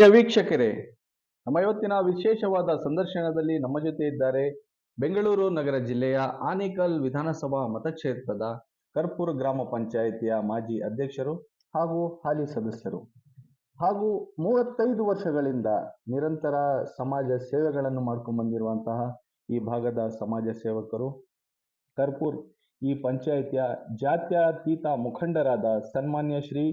ಪ್ರಿಯ ವೀಕ್ಷಕರೇ, ನಮ್ಮ ಇವತ್ತಿನ ವಿಶೇಷವಾದ ಸಂದರ್ಶನದಲ್ಲಿ ನಮ್ಮ ಜೊತೆ ಇದ್ದಾರೆ ಬೆಂಗಳೂರು ನಗರ ಜಿಲ್ಲೆಯ ಆನೇಕಲ್ ವಿಧಾನಸಭಾ ಮತಕ್ಷೇತ್ರದ ಕರ್ಪೂರ್ ಗ್ರಾಮ ಪಂಚಾಯಿತಿಯ ಮಾಜಿ ಅಧ್ಯಕ್ಷರು ಹಾಗೂ ಹಾಲಿ ಸದಸ್ಯರು. ಹಾಗೂ ಮೂವತ್ತೈದು ವರ್ಷಗಳಿಂದ ನಿರಂತರ ಸಮಾಜ ಸೇವೆಗಳನ್ನು ಮಾಡ್ಕೊಂಡು ಬಂದಿರುವಂತಹ ಈ ಭಾಗದ ಸಮಾಜ ಸೇವಕರು, ಕರ್ಪೂರ್ ಈ ಪಂಚಾಯಿತಿಯ ಜಾತ್ಯತೀತ ಮುಖಂಡರಾದ ಸನ್ಮಾನ್ಯ ಶ್ರೀ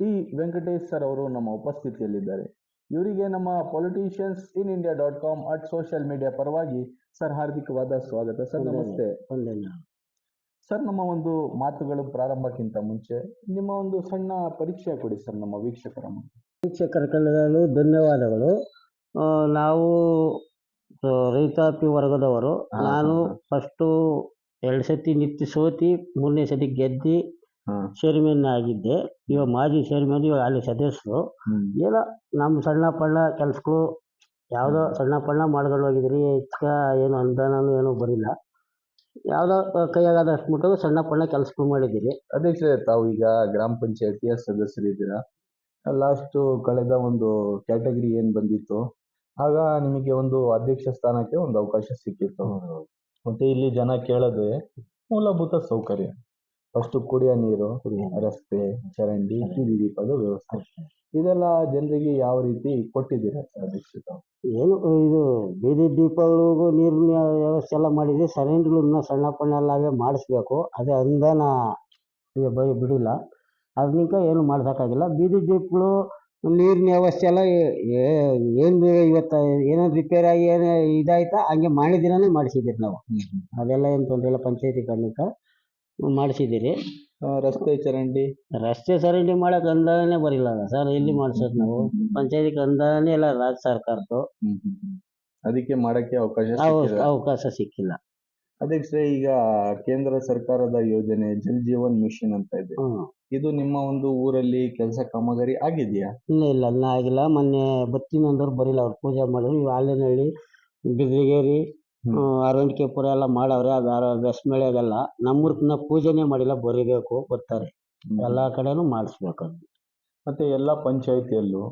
ಟಿ ವೆಂಕಟೇಶ್ ಸರ್ ಅವರು ನಮ್ಮ ಉಪಸ್ಥಿತಿಯಲ್ಲಿದ್ದಾರೆ ಇವರಿಗೆ ನಮ್ಮ politicians in India dot com at social media ಪರವಾಗಿ ಸರ್ ಹಾರ್ದಿಕವಾದ ಸ್ವಾಗತ ಸರ್ ನಮಸ್ತೆ ಸರ್ ನಮ್ಮ ಒಂದು ಮಾತುಗಳು ಪ್ರಾರಂಭಕ್ಕಿಂತ ಮುಂಚೆ ನಿಮ್ಮ ಒಂದು ಸಣ್ಣ ಪರಿಚಯ ಕೊಡಿ ಸರ್ ನಮ್ಮ ವೀಕ್ಷಕರ. ವೀಕ್ಷಕರ ಕಳೆದಲು ಧನ್ಯವಾದಗಳು ನಾವು ರೈತಾಪಿ ವರ್ಗದವರು ನಾನು. ಫಸ್ಟು ಎರಡು ಸತಿ ನಿತ್ಯ ಸೋತಿ ಮೂರನೇ ಸತಿ ಗೆದ್ದಿ. ಚೇರ್ಮನ್ ಆಗಿದ್ದೆ. ಇವಾಗ ಮಾಜಿ ಚೇರ್ಮನ್ ಇವಾಗ ಅಲ್ಲಿ ಸದಸ್ಯರು. ಏನೋ ನಮ್ಮ ಸಣ್ಣ ಪಣ್ಣ ಕೆಲಸಗಳು ಯಾವುದೋ ಸಣ್ಣ ಪಣ್ಣ ಮಾಡ್ಕೊಂಡು ಹೋಗಿದ್ರಿ ಹೆಚ್ಚ ಏನು ಅನುದಾನನೂ ಏನೂ ಬರಿಲ್ಲ. ಯಾವುದೋ ಕೈಯಾಗದಷ್ಟು ಮಟ್ಟಿಗೆ ಸಣ್ಣ ಪಣ್ಣ ಕೆಲ್ಸಗಳು ಮಾಡಿದ್ದೀರಿ. ಅಧ್ಯಕ್ಷರೇ ತಾವು ಈಗ ಗ್ರಾಮ ಪಂಚಾಯತಿಯ ಸದಸ್ಯರಿದ್ದೀರಾ ಲಾಸ್ಟ್ ಕಳೆದ ಒಂದು ಕ್ಯಾಟಗರಿ ಏನ್ ಬಂದಿತ್ತು? ಆಗ ನಿಮಗೆ ಒಂದು ಅಧ್ಯಕ್ಷ ಸ್ಥಾನಕ್ಕೆ ಒಂದು ಅವಕಾಶ ಸಿಕ್ಕಿತ್ತು. ಮತ್ತೆ ಇಲ್ಲಿ ಜನ ಕೇಳೋದೇ ಮೂಲಭೂತ ಸೌಕರ್ಯ. ಫಸ್ಟ್ ಕುಡಿಯೋ ನೀರು ರಸ್ತೆ ಚರಂಡಿ ಬೀದಿ ದೀಪದ ವ್ಯವಸ್ಥೆ. ಇದೆಲ್ಲ ಜನರಿಗೆ ಯಾವ ರೀತಿ ಕೊಟ್ಟಿದ್ದೀರಾ ಸರ್ ಏನು ಇದು ಬೀದಿ ದೀಪಗಳಿಗೂ ನೀರಿನ ವ್ಯವಸ್ಥೆ ಎಲ್ಲ ಮಾಡಿದ್ವಿ ಸರಂಡಿಗಳನ್ನ ಸಣ್ಣ ಪಣ್ಣ ಎಲ್ಲವೇ ಮಾಡಿಸ್ಬೇಕು. ಅದೇ ಅಂದನ ಈಗ ಬೈ ಬಿಡಿಲ್ಲ. ಅದನ್ನ ಏನು ಮಾಡ್ಸೋಕ್ಕಾಗಿಲ್ಲ. ಬೀದಿ ದೀಪಗಳು ನೀರಿನ ವ್ಯವಸ್ಥೆ ಎಲ್ಲ ಏನು ಇವತ್ತು ಏನೇನು ರಿಪೇರಿ ಆಗಿ ಏನು ಇದಾಯ್ತಾ ಹಂಗೆ ಮಾಡಿದಿರನೇ ಮಾಡಿಸಿದ್ದೀರಿ ನಾವು. ಅದೆಲ್ಲ ಏನು ತೊಂದರೆ ಇಲ್ಲ ಪಂಚಾಯತಿ ಕಡೆಯಿಂದ ಮಾಡಿಸಿದ್ದೀರಿ? ರಸ್ತೆ ಚರಂಡಿ. ರಸ್ತೆ ಚರಂಡಿ ಮಾಡಕ್ಕೆ ಅನುದಾನನೇ ಬರಿಲ್ಲ ಸರ್ ಇಲ್ಲಿ ಮಾಡ್ಸೋದು ನಾವು? ಪಂಚಾಯತಿಗೆ ಅನುದಾನನೇ ಇಲ್ಲ ರಾಜ್ಯ ಸರ್ಕಾರದ್ದು. ಅದಕ್ಕೆ ಮಾಡಕ್ಕೆ ಅವಕಾಶ ಅವ- ಸಿಕ್ಕಿಲ್ಲ. ಅವಕಾಶ ಸಿಕ್ಕಿಲ್ಲ. ಅದಕ್ಕೆ ಈಗ ಕೇಂದ್ರ ಸರ್ಕಾರದ ಯೋಜನೆ ಜಲ್ ಜೀವನ್ ಮಿಷನ್ ಅಂತ ಇದೆ. ಹ್ಮ್. ಇದು ನಿಮ್ಮ ಒಂದು ಊರಲ್ಲಿ ಕೆಲಸ ಕಾಮಗಾರಿ ಆಗಿದೆಯಾ? ಇಲ್ಲ ಇಲ್ಲ ಅಲ್ಲ ಆಗಿಲ್ಲ. ಮೊನ್ನೆ ಬತ್ತೀನಿ ಅಂದವ್ರು ಬರಿಲ್ಲ ಅವ್ರು ಪೂಜೆ ಮಾಡಿದ್ರು. ಇವು ಆಲೇನಹಳ್ಳಿ ಬಿದ್ರಿಗೇರಿ ಹ್ಮ್. ಅರವಣಿಕೆಪುರ ಎಲ್ಲ ಮಾಡವ್ರೆ ಅದು ಯಾರೋ ಬೆಸ್ಮೆಳೆಗೆಲ್ಲ ನಮ್ಮೂರ್ಕಿನ್ನ ಪೂಜೆನೆ ಮಾಡಿಲ್ಲ ಬರಿಬೇಕು ಬರ್ತಾರೆ. ಎಲ್ಲ ಕಡೆನೂ ಮಾಡಿಸ್ಬೇಕು ಅದು ಮತ್ತೆ ಎಲ್ಲ ಪಂಚಾಯಿತಿಯಲ್ಲೂ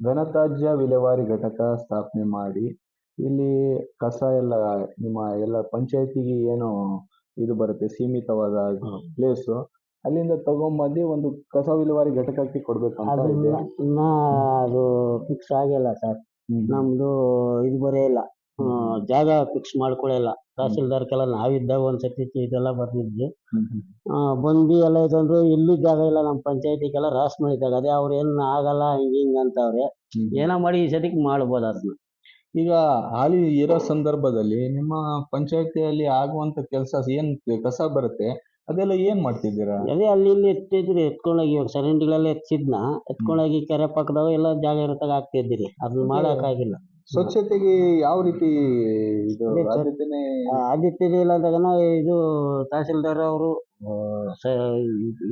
ಘನತ್ಯಾಜ್ಯ ವಿಲೇವಾರಿ ಘಟಕ ಸ್ಥಾಪನೆ ಮಾಡಿ ಇಲ್ಲಿ ಕಸ ಎಲ್ಲ ನಿಮ್ಮ ಎಲ್ಲ ಪಂಚಾಯತಿಗೆ ಏನು ಇದು ಬರುತ್ತೆ ಸೀಮಿತವಾದ ಪ್ಲೇಸ್ ಅಲ್ಲಿಂದ ತಗೊಂಬಂದು ಒಂದು ಕಸ ವಿಲೇವಾರಿ ಘಟಕಕ್ಕೆ ಕೊಡ್ಬೇಕು ಅದು ಇದೆ. ಫಿಕ್ಸ್ ಆಗಿಲ್ಲ ಸರ್. ನಮ್ದು ಇದು ಬರೇ ಇಲ್ಲ. ಜಾಗ ಫಿಕ್ಸ್ ಮಾಡ್ಕೊಳ್ಳಿಲ್ಲ ಕೆಲ ನಾವಿದ್ದಾಗ ಒಂದ್ಸತಿ ಇದೆಲ್ಲ ಬರ್ತಿದ್ವಿ. ಆ, ಬಂದು ಎಲ್ಲ ಇದಂದ್ರು ಇಲ್ಲಿ ಜಾಗ ಇಲ್ಲ ನಮ್ಮ ಪಂಚಾಯತಿಗೆಲ್ಲ ರಾಸ್ ಮಾಡಿದಾಗ ಅದೇ ಅವ್ರ ಏನ್ ಆಗಲ್ಲ ಹಿಂಗ್ ಹಿಂಗ ಅಂತವ್ರೆ ಹ್ಮ್. ಏನೋ ಮಾಡಿ ಈ ಸತಿ ಮಾಡ್ಬೋದು ಅದನ್ನ. ಈಗ ಹಾಲಿ ಇರೋ ಸಂದರ್ಭದಲ್ಲಿ ನಿಮ್ಮ ಪಂಚಾಯತಿಯಲ್ಲಿ ಆಗುವಂತ ಕೆಲಸ ಏನ್ ಕಸ ಬರುತ್ತೆ? ಅದೆಲ್ಲ ಏನ್ ಮಾಡ್ತಿದ್ದೀರಾ? ಅದೇ ಅಲ್ಲಿ ಇಲ್ಲಿ ಎತ್ತಿದ್ರಿ ಎತ್ಕೊಂಡೋಗಿ ಇವಾಗ ಸರಂಡಿಗಳೆಲ್ಲ ಎತ್ತಿದ್ನ ಎತ್ಕೊಂಡೋಗಿ ಕೆರೆ ಪಕ್ಕದಾಗ ಎಲ್ಲ ಜಾಗ ಇರತ್ತಾಗ ಹಾಕ್ತಿದ್ರಿ ಅದನ್ನ ಮಾಡೋಕ್ಕಾಗಿಲ್ಲ. ಸ್ವಚ್ಛತೆಗೆ ಯಾವ ರೀತಿ ಇದು ಅದೇ ಸರ್. ಆದ್ಯತೆನೆ ಆದಿತ್ಯದ ಇಲ್ಲ ಅಂದಾಗ ಇದು ತಹಸೀಲ್ದಾರ್ ಅವರು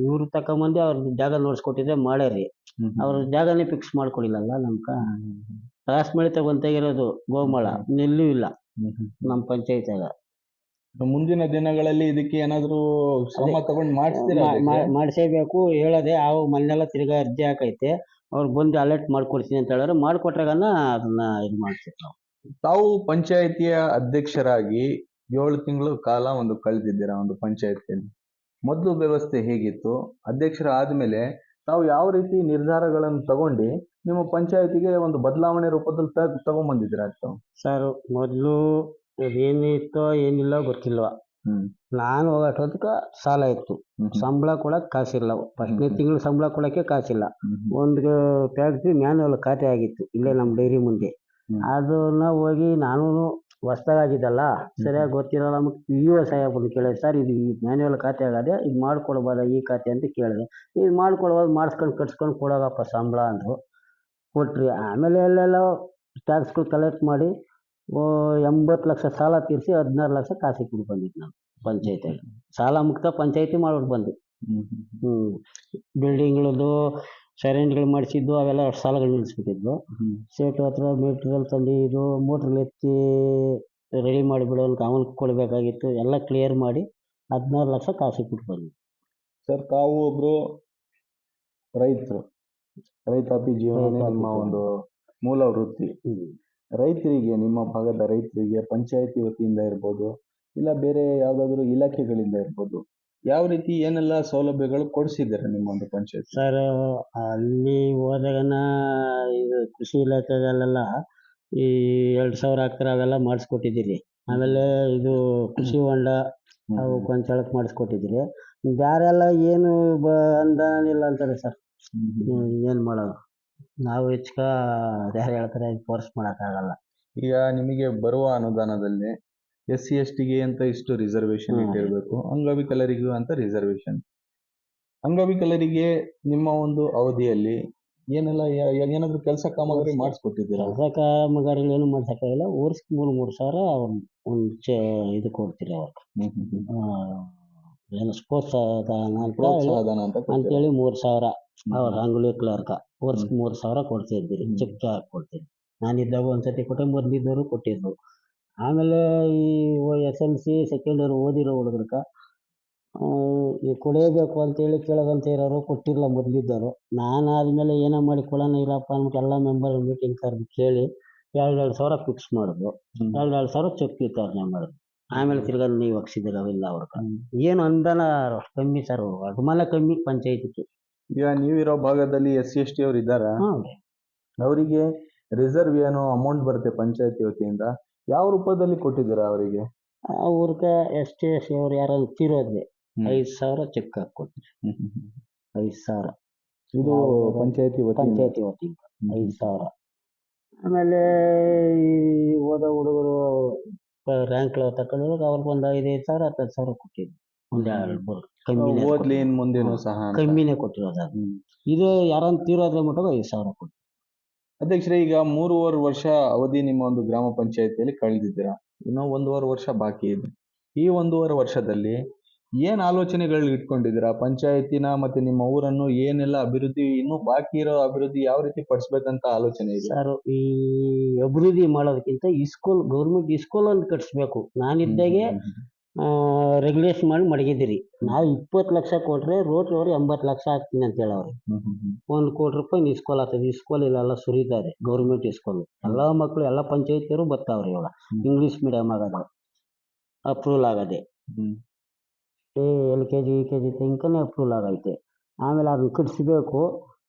ಇವ್ರು ತಕೊಂಬಂದು ಅವ್ರ ಜಾಗ ನೋಡ್ಸ್ಕೊಟ್ಟಿದ್ರೆ ಮಾಡ್ಯಾರಿ ಅವ್ರ ಜಾಗನೇ ಫಿಕ್ಸ್ ಮಾಡ್ಕೊಡಿಲ್ಲಲ್ಲ ನಮ್ಕ ರಾಸ್ ಮಳೆ ತಗೊಂತಾಗಿರೋದು ಗೋಮಾಳ ನೆಲ್ಲೂ ಇಲ್ಲ ನಮ್ಮ ಪಂಚಾಯತ್ಯಾಗ. ಮುಂದಿನ ದಿನಗಳಲ್ಲಿ ಇದಕ್ಕೆ ಏನಾದ್ರು ಶ್ರಮ ತಗೊಂಡ್ ಮಾಡಿಸ್ತೀರಾ ಮಾಡಿಸೇಬೇಕು ಹೇಳದೆ ಆ ಮೊನ್ನೆಲ್ಲ ತಿರ್ಗಾ ಅರ್ಜಿ ಹಾಕೈತೆ. ಅವ್ರು ಬಂದು ಅಲರ್ಟ್ ಮಾಡ್ಕೊಡ್ತೀನಿ ಅಂತ ಹೇಳಿದ್ರೆ ಮಾಡಿಕೊಟ್ರಾಗನ ಅದನ್ನ ಇದು ಮಾಡ್ತೀವಿ ನಾವು. ತಾವು ಪಂಚಾಯತಿಯ ಅಧ್ಯಕ್ಷರಾಗಿ ಏಳು ತಿಂಗಳು ಕಾಲ ಒಂದು ಕಳೆದಿದ್ದೀರಾ ಒಂದು ಪಂಚಾಯತಿಯಲ್ಲಿ? ಮೊದಲು ವ್ಯವಸ್ಥೆ ಹೇಗಿತ್ತು? ಅಧ್ಯಕ್ಷರ ಆದ್ಮೇಲೆ ತಾವು ಯಾವ ರೀತಿ ನಿರ್ಧಾರಗಳನ್ನು ತಗೊಂಡು ನಿಮ್ಮ ಪಂಚಾಯತಿಗೆ ಒಂದು ಬದಲಾವಣೆ ರೂಪದಲ್ಲಿ ತಗೊಂಡ್ಬಂದಿದ್ದೀರಾ ತಾವು? ಸರ್ ಮೊದಲು ಏನಿತ್ತೋ ಏನಿಲ್ಲ ಗೊತ್ತಿಲ್ವ. ನಾನು ಹೋಗೋಷ್ಟೊತ್ತಿಗೆ ಸಾಲ ಇತ್ತು. ಸಂಬಳ ಕೊಡಕ್ಕೆ ಕಾಸಿಲ್ಲ. ಫಸ್ಟ್ನೇ. ತಿಂಗಳು ಸಂಬಳ ಕೊಡಕ್ಕೆ ಕಾಸಿಲ್ಲ. ಒಂದು ಫ್ಯಾಕ್ಟ್ರಿ ಮ್ಯಾನುವಲ್ ಖಾತೆ ಆಗಿತ್ತು. ಇಲ್ಲೇ ನಮ್ಮ ಡೈರಿ ಮುಂದೆ. ಅದನ್ನ ಹೋಗಿ ನಾನು ಹೊಸ್ದಾಗಿದ್ದಲ್ಲ ಸರಿಯಾಗಿ ಗೊತ್ತಿರಲ್ಲ ನಮಗೆ. ಇ ಒ ಸಾಹೇಬ್ ಕೇಳಿದೆ ಸರ್ ಇದು ಈ ಮ್ಯಾನ್ಯುವಲ್ ಖಾತೆ ಆಗದೆ ಇದು ಮಾಡ್ಕೊಡ್ಬೋದಾ ಈ ಖಾತೆ? ಅಂತ ಕೇಳಿದೆ. ಇದು ಮಾಡ್ಕೊಡ್ಬೋದು ಮಾಡಿಸ್ಕೊಂಡು ಕಟ್ಸ್ಕೊಂಡು ಕೊಡೋಗಪ್ಪ ಸಂಬಳ ಅಂದರು. ಕೊಟ್ರಿ. ಆಮೇಲೆ ಎಲ್ಲೆಲ್ಲ ಟ್ಯಾಕ್ಸ್ಗಳು ಕಲೆಕ್ಟ್ ಮಾಡಿ ಎಂಬತ್ತು ಲಕ್ಷ ಸಾಲ ತೀರಿಸಿ ಹದಿನಾರು ಲಕ್ಷ ಕಾಸಿಗೆ ಕೊಟ್ಟು ಬಂದಿದ್ದು ನಾವು ಪಂಚಾಯತಿಗೆ ಸಾಲ ಮುಕ್ತ ಪಂಚಾಯತಿ ಮಾಡ್ಬಿಟ್ಟು ಬಂದು. ಹ್ಮ್ ಹ್ಮ್. ಹ್ಞೂ ಬಿಲ್ಡಿಂಗ್ಗಳದ್ದು ಸರೆಂಡ್ಗಳು ಮಾಡಿಸಿದ್ದು ಅವೆಲ್ಲ ಸಾಲಗಳು ನಿಲ್ಲಿಸ್ಬಿಟ್ಟಿದ್ವು. ಸೇಟು ಹತ್ರ ಮೀಟ್ರಲ್ಲಿ ತಂದು ಇದು ಮೋಟ್ರಲ್ಲಿ ಎತ್ತಿ ರೆಡಿ ಮಾಡಿಬಿಡೋ ಅಂತ ಅವನಿಗೆ ಕೊಡಬೇಕಾಗಿತ್ತು. ಎಲ್ಲ ಕ್ಲಿಯರ್ ಮಾಡಿ ಹದಿನಾರು ಲಕ್ಷ ಕಾಸಿ ಕೊಟ್ಟು ಬಂದ್ವಿ ಸರ್ ತಾವು ಒಬ್ಬರು ರೈತರು. ರೈತಾಪಿ ಜೀವನ ನಮ್ಮ ಒಂದು ಮೂಲ ವೃತ್ತಿ. ರೈತರಿಗೆ ನಿಮ್ಮ ಭಾಗದ ರೈತರಿಗೆ ಪಂಚಾಯಿತಿ ವತಿಯಿಂದ ಇರ್ಬೋದು ಇಲ್ಲ ಬೇರೆ ಯಾವುದಾದ್ರೂ ಇಲಾಖೆಗಳಿಂದ ಇರ್ಬೋದು ಯಾವ ರೀತಿ ಏನೆಲ್ಲ ಸೌಲಭ್ಯಗಳು ಕೊಡಿಸಿದ್ದಾರೆ ನಿಮ್ಮ ಒಂದು ಪಂಚಾಯತ್? ಸರ್ ಅಲ್ಲಿ ಹೋದಾಗನ ಇದು ಕೃಷಿ ಇಲಾಖೆಗಳೆಲ್ಲ ಈ ಎರಡು ಸಾವಿರ ಹಾಕ್ತಾರೆ ಅವೆಲ್ಲ ಮಾಡಿಸ್ಕೊಟ್ಟಿದ್ದೀರಿ. ಆಮೇಲೆ ಇದು ಕೃಷಿ ಹೊಂಡ ಅವು ಕೊಂಚಳಕ್ಕೆ ಮಾಡಿಸ್ಕೊಟ್ಟಿದ್ದೀರಿ. ಬೇರೆಲ್ಲ ಏನು ಬ ಅನುದಾನ ಇಲ್ಲ ಅಂತಾರೆ ಸರ್. ಏನು ಮಾಡೋದು? ನಾವು ಹೆಚ್ಚಕ ಯಾರು ಹೇಳ್ತಾರೆ ಫೋರ್ಸ್ ಮಾಡೋಕ್ಕಾಗಲ್ಲ. ಈಗ ನಿಮಗೆ ಬರುವ ಅನುದಾನದಲ್ಲಿ ಎಸ್ ಸಿ ಎಸ್ ಟಿಗೆ ಅಂತ ಇಷ್ಟು ರಿಸರ್ವೇಶನ್ ಹ್ಮ್. ಇಟ್ಟಿರಬೇಕು. ಅಂಗವಿಕಲರಿಗೂ ಅಂತ ರಿಸರ್ವೇಶನ್ ಅಂಗವಿಕಲರಿಗೆ ನಿಮ್ಮ ಒಂದು ಅವಧಿಯಲ್ಲಿ ಏನೆಲ್ಲ ಯಾ- ಯಾ- ಏನಾದ್ರು ಕೆಲಸ ಕಾಮಗಾರಿ ಮಾಡಿಸ್ಕೊಟ್ಟಿದ್ದೀರಾ? ಕೆಲಸ ಕಾಮಗಾರಿಗಳು ಏನು ಮಾಡ್ಸೋಕ್ಕಾಗಿಲ್ಲ ವರ್ಷಕ್ಕೆ ಮೂರು ಮೂರು ಸಾವಿರ ಒಂದು ಚೆ ಇದು ಕೊಡ್ತೀರಿ ಅವ್ರಿಗೆ ಏನು ಸ್ಪೋರ್ಟ್ಸ್ ಪ್ರೋತ್ಸಾಹಧನ ಅಂತ ಹೇಳಿ ಅಂತೇಳಿ ಮೂರು ಸಾವಿರ. ಅವ್ರ ಅಂಗುಳಿ ಕ್ಲರ್ಕ ವರ್ಷಕ್ಕೆ ಮೂರು ಸಾವಿರ ಕೊಡ್ತಿದ್ದೀರಿ ಹ್ಮ್. ಚೆಕ್ ಹಾಕಿ ಕೊಡ್ತೀರಿ? ನಾನಿದ್ದಾಗ ಒಂದ್ಸತಿ ಕೊಟ್ಟೆ ಮೊದಲಿದ್ದವರು ಕೊಟ್ಟಿದ್ರು. ಆಮೇಲೆ ಈ S L C second year ಓದಿರೋ ಹುಡುಗರ್ಕ ಈ ಕೊಡೇಬೇಕು ಅಂತೇಳಿ ಕೇಳೋದಂತ ಇರೋರು ಕೊಟ್ಟಿರಲ್ಲ ಮೊದಲಿದ್ದವರು ನಾನು ಆದಮೇಲೆ ಏನೋ ಮಾಡಿ ಕೊಡೋಣ ಇರಪ್ಪ ಅಂದ್ಬಿಟ್ಟು ಎಲ್ಲ ಮೆಂಬರ್ ಮೀಟಿಂಗ್ ಕರೆದು ಕೇಳಿ ಎರಡು ಎರಡು ಸಾವಿರ ಫಿಕ್ಸ್ ಮಾಡಿದ್ರು. ಹ್ಮ್. ಎರಡು ಎರಡು ಸಾವಿರ ಚೆಕ್ ವಿತರಣೆ ಮಾಡಿದ್ರು. ಆಮೇಲೆ ತಿರ್ಗಾ ನೀವು ಹಾಕ್ಸಿದ್ದೀರ ಅವೆಲ್ಲ ಅವ್ರಿಗೆ. ಏನು ಅನುದಾನ ಕಮ್ಮಿ ಸರ್ ಅನುಮಾನ ಕಮ್ಮಿ ಪಂಚಾಯತಿಗೆ ಈಗ ನೀವಿರೋ ಭಾಗದಲ್ಲಿ ಎಸ್ ಸಿ ಎಸ್ ಟಿ ಅವ್ರು ಇದ್ದಾರ? ಅವರಿಗೆ ರಿಸರ್ವ್ ಏನೋ ಅಮೌಂಟ್ ಬರುತ್ತೆ ಪಂಚಾಯತಿ ವತಿಯಿಂದ. ಯಾವ ರೂಪದಲ್ಲಿ ಕೊಟ್ಟಿದ್ದೀರಾ ಅವರಿಗೆ? ಅವ್ರಿಗೆ ಎಸ್ ಟಿ ಎಸ್ ಅವ್ರು ಯಾರು ತೀರೋದ್ರೆ ಐದ್ ಸಾವಿರ ಚೆಕ್ ಹಾಕ್ಕೊಡ್ತೀವಿ. ಐದು ಸಾವಿರ. ಇದು? ಪಂಚಾಯತಿ ವತಿಯಿಂದ? ಪಂಚಾಯತಿ ವತಿಯಿಂದ. ಐದು ಸಾವಿರ. ಆಮೇಲೆ ಈ ಓದೋ ಹುಡುಗರು ರ್ಯಾಂಕ್ ತಕೊಂಡಾಗ ಅವ್ರಿಗೆ ಒಂದು ಐದೈದು ಸಾವಿರ ಹತ್ತತ್ತು ಸಾವಿರ ಕೊಟ್ಟಿದ್ರು. ಒಂದು ಎರಡು ಮೂರು ಕಮ್ಮಿನೇ ಓದ್ಲಿ ಇನ್ ಮುಂದೇನು ಸಹ ಅಂತ. ಕಮ್ಮಿನೇ ಕೊಟ್ಟಿರೋದು ಅದು. ಹ್ಮ್. ಇದು ಯಾರನ್ನ ತೀರೋದ್ರೆ ಮಟ್ಟ ಐದು ಸಾವಿರ ಕೊಟ್ಟು ಅಧ್ಯಕ್ಷರೇ ಈಗ ಮೂರುವರೆ ವರ್ಷ ಅವಧಿ ನಿಮ್ಮ ಒಂದು ಗ್ರಾಮ ಪಂಚಾಯತಿಯಲ್ಲಿ ಕಳೆದಿದ್ದೀರಾ? ಇನ್ನೂ ಒಂದೂವರೆ ವರ್ಷ ಬಾಕಿ ಇದೆ. ಈ ಒಂದೂವರೆ ವರ್ಷದಲ್ಲಿ ಏನ್ ಆಲೋಚನೆಗಳು ಇಟ್ಕೊಂಡಿದ್ದೀರಾ? ಪಂಚಾಯತಿನ ಮತ್ತೆ ನಿಮ್ಮ ಊರನ್ನು ಏನೆಲ್ಲ ಅಭಿವೃದ್ಧಿ ಇನ್ನೂ ಬಾಕಿ ಇರೋ ಅಭಿವೃದ್ಧಿ ಯಾವ ರೀತಿ ಪಡಿಸ್ಬೇಕಂತ ಆಲೋಚನೆ ಇದೆ? ಸರ್ ಈ ಅಭಿವೃದ್ಧಿ ಮಾಡೋದಕ್ಕಿಂತ ಇಸ್ಕೂಲ್ ಗೌರ್ಮೆಂಟ್ ಇಸ್ಕೂಲ್ ಒಂದು ಕಟ್ಸ್ಬೇಕು. ನಾನಿದ್ದಾಗೆ ರೆಗ್ಯುಲೇಷನ್ ಮಾಡಿ ಮಡಗಿದ್ದೀರಿ. ನಾವು ಇಪ್ಪತ್ತು ಲಕ್ಷ ಕೊಟ್ರೆ ರೋಡ್ ಅವ್ರು ಎಂಬತ್ತು ಲಕ್ಷ ಹಾಕ್ತೀನಿ ಅಂತ ಹೇಳವ್ರೆ. ಒಂದು ಕೋಟಿ ರೂಪಾಯಿ ಇಸ್ಕೋಲ್ ಆಗ್ತದೆ. ಇಸ್ಕೂಲ್ ಇಲ್ಲೆಲ್ಲ ಸುರಿತಾರೆ ಗೌರ್ಮೆಂಟ್ ಇಸ್ಕೂಲ್ ಎಲ್ಲ ಮಕ್ಕಳು ಎಲ್ಲ ಪಂಚಾಯತಿಯವರು ಬರ್ತಾವ್ರಿ ಇವಾಗ. ಇಂಗ್ಲೀಷ್ ಮೀಡಿಯಮ್ ಆಗೋದು ಅಪ್ರೂವಲ್ ಆಗದೆ. L K G, U K G ತನಕನೇ approval ಆಗೈತೆ. ಆಮೇಲೆ ಅದನ್ನ ಕಟ್ಟಿಸ್ಬೇಕು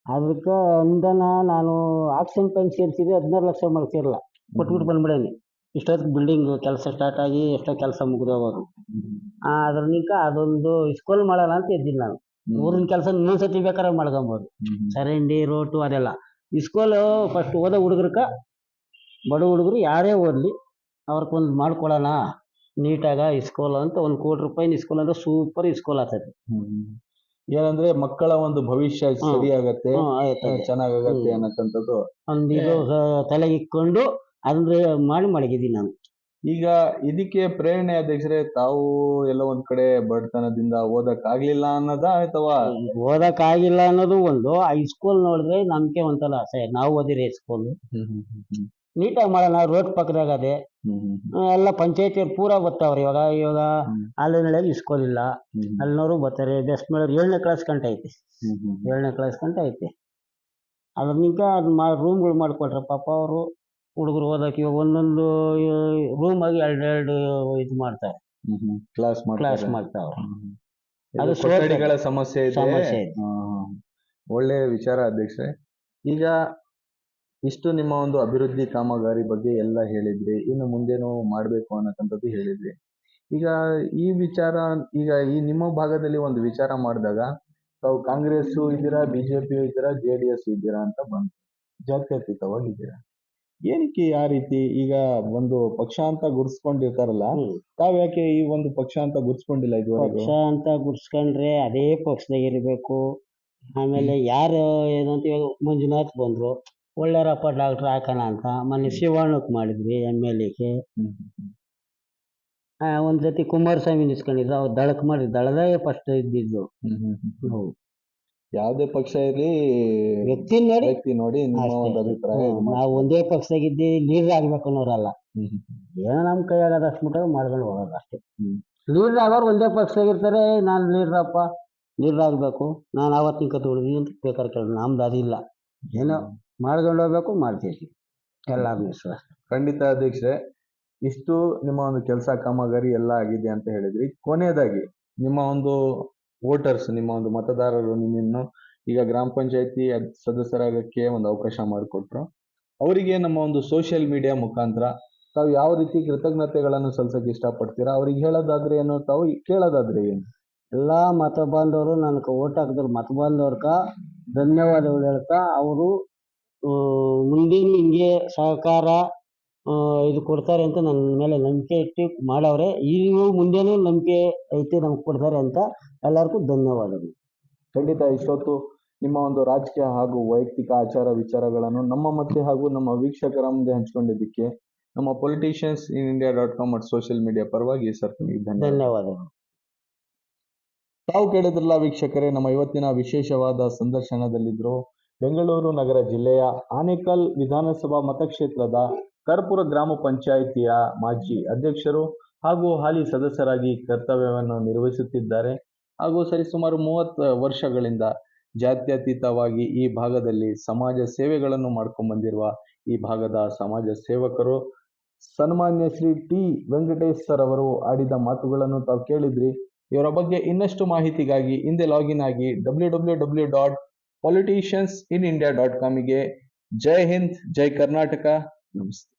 ಅದಕ್ಕೆ ಅನುದಾನ ನಾನು ಆಕ್ಷನ್ ಪ್ಲಾನ್ ಸೇರಿಸಿದ್ರೆ ಹದಿನಾರು ಲಕ್ಷ ಮಾಡ್ಸಿರಲ್ಲ ಕೊಟ್ಬಿಟ್ಟು ಬಂದ್ಬಿಡೇನಿ. ಇಷ್ಟೊತ್ತು ಬಿಲ್ಡಿಂಗ್ ಕೆಲಸ ಸ್ಟಾರ್ಟ್ ಆಗಿ ಎಷ್ಟೋ ಕೆಲಸ ಮುಗಿದೋಗೋದು. ಅದ್ರ ನಿಂಕ ಅದೊಂದು ಸ್ಕೂಲ್ ಮಾಡೋಣ ಅಂತ ಇದ್ದೀನಿ ನಾನು. ಊರಿನ ಕೆಲಸ ಇನ್ನೊಂದ್ಸತಿ ಬೇಕಾದ್ರೆ ಮಾಡ್ಕೊಬೋದು. ಚರಂಡಿ, ರೋಟು ಅದೆಲ್ಲ. ಇಸ್ಕೂಲು ಫಸ್ಟ್ ಓದೋ ಹುಡುಗ್ರಕ ಬಡ ಹುಡುಗರು ಯಾರೇ ಓದಲಿ ಅವ್ರಿಗೊಂದು ಮಾಡ್ಕೊಡೋಣ ನೀಟಾಗ ಇಸ್ಕೋಲ್ ಅಂತ ಒಂದು ಕೋಟಿ ರೂಪಾಯಿ ಇಸ್ಕೂಲ್ ಅಂದ್ರೆ ಸೂಪರ್ ಇಸ್ಕೋಲ್ ಆಗ್ತದೆ ಏನಂದ್ರೆ ಮಕ್ಕಳ ಒಂದು ಭವಿಷ್ಯ. ಸರಿ ಆಗತ್ತೆ ಚೆನ್ನಾಗಾಗತ್ತೆ. ಅನ್ನತಕ್ಕಂಥದ್ದು ಒಂದು ಇದು ತಲೆಗೆ ಇಕ್ಕೊಂಡು ಅಂದ್ರೆ ಮಾಡಿ ಮಡಗಿದ್ದೀನಿ ನಾನು. ಈಗ ಇದಕ್ಕೆ ಪ್ರೇರಣೆ ಅಧ್ಯಕ್ಷರೇ ತಾವು ಎಲ್ಲ ಒಂದ್ ಕಡೆ ಬಡತನದಿಂದ ಓದಕ್ ಆಗ್ಲಿಲ್ಲ ಅನ್ನೋದ ಅಥವಾ ಓದಕ್ ಆಗಿಲ್ಲ ಅನ್ನೋದು ಒಂದು. ಹೈಸ್ಕೂಲ್ ಸ್ಕೂಲ್ ನೋಡಿದ್ರೆ ನಮ್ಗೆ ಒಂಥರ ಆಸೆ. ನಾವು ಓದಿರಿ ಸ್ಕೂಲ್ ನೀಟಾಗಿ ಮಾಡೋಣ ರೋಡ್ ಪಕ್ಕದಾಗ ಅದೇ. ಎಲ್ಲ ಪಂಚಾಯತಿ ಪೂರ ಬರ್ತಾವ್ರಿ ಇವಾಗ ಇವಾಗ ಅಲ್ಲಿ ಇಸ್ಕೊಲಿಲ್ಲ ಅಲ್ಲಿನವರು ಬರ್ತಾರೆ ಬೆಸ್ಟ್ ಮೇಲೆ ಏಳನೇ ಕ್ಲಾಸ್ ಗಂಟ ಐತಿ. ಏಳನೇ ಕ್ಲಾಸ್ ಗಂಟ ಐತಿ. ಅದ್ರ ನಿಂಕ ಅದು ಮಾ ರೂಮ್ಗಳು ಮಾಡಿಕೊಟ್ರೆ ಪಾಪ ಅವರು ಹುಡುಗರು ಓದಕ್ಕೆ ಇವಾಗ ಒಂದೊಂದು ರೂಮ್ ಆಗಿ ಎರಡು ಎರಡು ಇದು ಮಾಡ್ತಾರೆ. ಕ್ಲಾಸ್ ಕ್ಲಾಸ್ ಮಾಡ್ತಾವ್ರೆ. ಅದು ಕೊಠಡಿಗಳ ಸಮಸ್ಯೆ ಇದೆ. ಸಮಸ್ಯೆ ಇದೆ. ಒಳ್ಳೆ ವಿಚಾರ ಅಧ್ಯಕ್ಷರೇ. ಈಗ ಇಷ್ಟು ನಿಮ್ಮ ಒಂದು ಅಭಿವೃದ್ಧಿ ಕಾಮಗಾರಿ ಬಗ್ಗೆ ಎಲ್ಲ ಹೇಳಿದ್ರಿ ಇನ್ನು ಮುಂದೇನು ಮಾಡಬೇಕು ಅನ್ನತಕ್ಕಂಥದ್ದು ಹೇಳಿದ್ರಿ. ಈಗ ಈ ವಿಚಾರ ಈಗ ಈ ನಿಮ್ಮ ಭಾಗದಲ್ಲಿ ಒಂದು ವಿಚಾರ ಮಾಡಿದಾಗ ತಾವು ಕಾಂಗ್ರೆಸ್ ಇದ್ದೀರಾ ಬಿಜೆಪಿ ಇದ್ದೀರಾ ಜೆ ಡಿ ಎಸ್ ಇದ್ದೀರಾ ಅಂತ ಬಂತು. ಜಾತ್ಯತೀತವಾಗಿದ್ದೀರಾ. ಏನಕ್ಕೆ ಆ ರೀತಿ ಈಗ ಒಂದು ಪಕ್ಷ ಅಂತ ಗುರ್ಸ್ಕೊಂಡಿರ್ತಾರಲ್ಲ ತಾವ್ ಯಾಕೆ ಈ ಒಂದು ಪಕ್ಷ ಅಂತ ಗುರ್ಸ್ಕೊಂಡಿಲ್ಲ ಇದು ಪಕ್ಷ ಅಂತ ಗುರ್ಸ್ಕೊಂಡ್ರೆ ಅದೇ ಪಕ್ಷದಾಗ ಇರಬೇಕು. ಆಮೇಲೆ ಯಾರು ಏನಂತ ಹೇಳಿ ಮಂಜುನಾಥ್ ಬಂದ್ರು. ಒಳ್ಳೆಯರಪ್ಪ ಡಾಕ್ಟ್ರ್ ಹಾಕೋಣ ಅಂತ ಮೊನ್ನೆ ಶಿವಣ್ಣಕ್ಕೆ ಮಾಡಿದ್ವಿ ಎಂ ಎಲ್ ಎಗೆ. ಒಂದು ಒಂದ್ ಸತಿ ಕುಮಾರಸ್ವಾಮಿ ನಿಲ್ಸ್ಕೊಂಡಿದ್ರು ಅವ್ರು ದಳಕ್ ಮಾಡಿ ದಳದಾಗೆ ಫಸ್ಟ್ ಇದ್ದಿದ್ದು. ಹೌದು. ಯಾವುದೇ ಪಕ್ಷ ಇರಲಿ ವ್ಯಕ್ತಿ ನೋಡಿ. ವ್ಯಕ್ತಿ ನೋಡಿ ನಿಮ್ಮ ಒಂದು ಅಭಿಪ್ರಾಯ. ನಾವು ಒಂದೇ ಪಕ್ಷದಾಗಿದ್ದಿ ಲೀಡರ್ ಆಗ್ಬೇಕು ಅನ್ನೋರಲ್ಲ. ಏನೋ ನಮ್ಮ ಕೈಯಾಗದಷ್ಟು ಮಟ್ಟ ಮಾಡ್ಕೊಂಡು ಹೋಗೋದು ಅಷ್ಟೇ. ಲೀಡರ್ ಆಗೋರು ಒಂದೇ ಪಕ್ಷದಾಗಿರ್ತಾರೆ ನಾನು ಲೀಡ್ರಪ್ಪ ಲೀಡರ್ ಆಗಬೇಕು. ನಾನು ಅವತ್ತಿನ ಕತೆ ಉಳಿದ್ವಿ ಅಂತ ಬೇಕಾದ್ರೆ ಕೇಳಿ ನಮ್ದು ಅದಿಲ್ಲ. ಏನೋ ಮಾಡ್ಕೊಂಡು ಹೋಗ್ಬೇಕು ಮಾಡ್ತೀವಿ. ಎಲ್ಲ ಸರ್. ಖಂಡಿತ ಅಧ್ಯಕ್ಷರೇ ಇಷ್ಟು ನಿಮ್ಮ ಒಂದು ಕೆಲಸ ಕಾಮಗಾರಿ ಎಲ್ಲ ಆಗಿದೆ ಅಂತ ಹೇಳಿದ್ರಿ. ಕೊನೆಯದಾಗಿ ನಿಮ್ಮ ಒಂದು ವೋಟರ್ಸ್ ನಿಮ್ಮ ಒಂದು ಮತದಾರರು ನಿಮ್ಮನ್ನು ಈಗ ಗ್ರಾಮ ಪಂಚಾಯತಿ ಸದಸ್ಯರಾಗಕ್ಕೆ ಒಂದು ಅವಕಾಶ ಮಾಡಿಕೊಟ್ರು. ಅವರಿಗೆ ನಮ್ಮ ಒಂದು ಸೋಷಿಯಲ್ ಮೀಡಿಯಾ ಮುಖಾಂತರ ತಾವು ಯಾವ ರೀತಿ ಕೃತಜ್ಞತೆಗಳನ್ನು ಸಲ್ಸಕ್ಕೆ ಇಷ್ಟಪಡ್ತೀರಾ? ಅವ್ರಿಗೆ ಹೇಳೋದಾದ್ರೆ ಏನು? ತಾವು ಕೇಳೋದಾದ್ರೆ ಏನು? ಎಲ್ಲ ಮತ ಬಾಂಧವರು ನನಗೆ ಓಟ್ ಹಾಕಿದ್ರು ಮತ ಬಾಂಧವ್ರಕ ಧನ್ಯವಾದಗಳು ಹೇಳ್ತಾ ಅವರು ಮುಂದೇನು ಹಿಂಗೆ ಸಹಕಾರ ಇದು ಕೊಡ್ತಾರೆ ಅಂತ ನನ್ನ ಮೇಲೆ ನಂಬಿಕೆ ಇಟ್ಟು ಮಾಡವ್ರೆ. ಈಗಲೂ ಮುಂದೇನು ನಂಬಿಕೆ ಐತೆ ನಮ್ಗೆ ಕೊಡ್ತಾರೆ ಅಂತ ಎಲ್ಲರಿಗೂ ಧನ್ಯವಾದಗಳು. ಖಂಡಿತ ಇಷ್ಟೊತ್ತು ನಿಮ್ಮ ಒಂದು ರಾಜಕೀಯ ಹಾಗೂ ವೈಯಕ್ತಿಕ ಆಚಾರ ವಿಚಾರಗಳನ್ನು ನಮ್ಮ ಮತ್ತೆ ಹಾಗೂ ನಮ್ಮ ವೀಕ್ಷಕರ ಮುಂದೆ ಹಂಚಿಕೊಂಡಿದ್ದಕ್ಕೆ ನಮ್ಮ politicians in India dot com ಮತ್ತು ಸೋಷಿಯಲ್ ಮೀಡಿಯಾ ಪರವಾಗಿ ಸರ್ ನಿಮಗೆ ಧನ್ಯವಾದ ಧನ್ಯವಾದಗಳು. ತಾವು ಕೇಳಿದ್ರಲ್ಲ ವೀಕ್ಷಕರೇ ನಮ್ಮ ಇವತ್ತಿನ ವಿಶೇಷವಾದ ಸಂದರ್ಶನದಲ್ಲಿದ್ರು ಬೆಂಗಳೂರು ನಗರ ಜಿಲ್ಲೆಯ ಆನೇಕಲ್ ವಿಧಾನಸಭಾ ಮತಕ್ಷೇತ್ರದ ಕರ್ಪುರ ಗ್ರಾಮ ಪಂಚಾಯಿತಿಯ ಮಾಜಿ ಅಧ್ಯಕ್ಷರು ಹಾಗೂ ಹಾಲಿ ಸದಸ್ಯರಾಗಿ ಕರ್ತವ್ಯವನ್ನು ನಿರ್ವಹಿಸುತ್ತಿದ್ದಾರೆ. ಹಾಗೂ ಸರಿಸುಮಾರು ಮೂವತ್ತು ವರ್ಷಗಳಿಂದ ಜಾತ್ಯತೀತವಾಗಿ ಈ ಭಾಗದಲ್ಲಿ ಸಮಾಜ ಸೇವೆಗಳನ್ನು ಮಾಡ್ಕೊಂಡು ಬಂದಿರುವ ಈ ಭಾಗದ ಸಮಾಜ ಸೇವಕರು, ಸನ್ಮಾನ್ಯ ಶ್ರೀ ಟಿ. ವೆಂಕಟೇಶ್ ಸರ್ ಅವರು ಆಡಿದ ಮಾತುಗಳನ್ನು ತಾವು ಕೇಳಿದ್ರಿ. ಇವರ ಬಗ್ಗೆ ಇನ್ನಷ್ಟು ಮಾಹಿತಿಗಾಗಿ ಹಿಂದೆ ಲಾಗಿನ್ ಆಗಿ W W W dot politicians in India dot ಕಾಮಿಗೆ ಜೈ ಹಿಂದ್ ಜೈ ಕರ್ನಾಟಕ. ನಮಸ್ತೆ.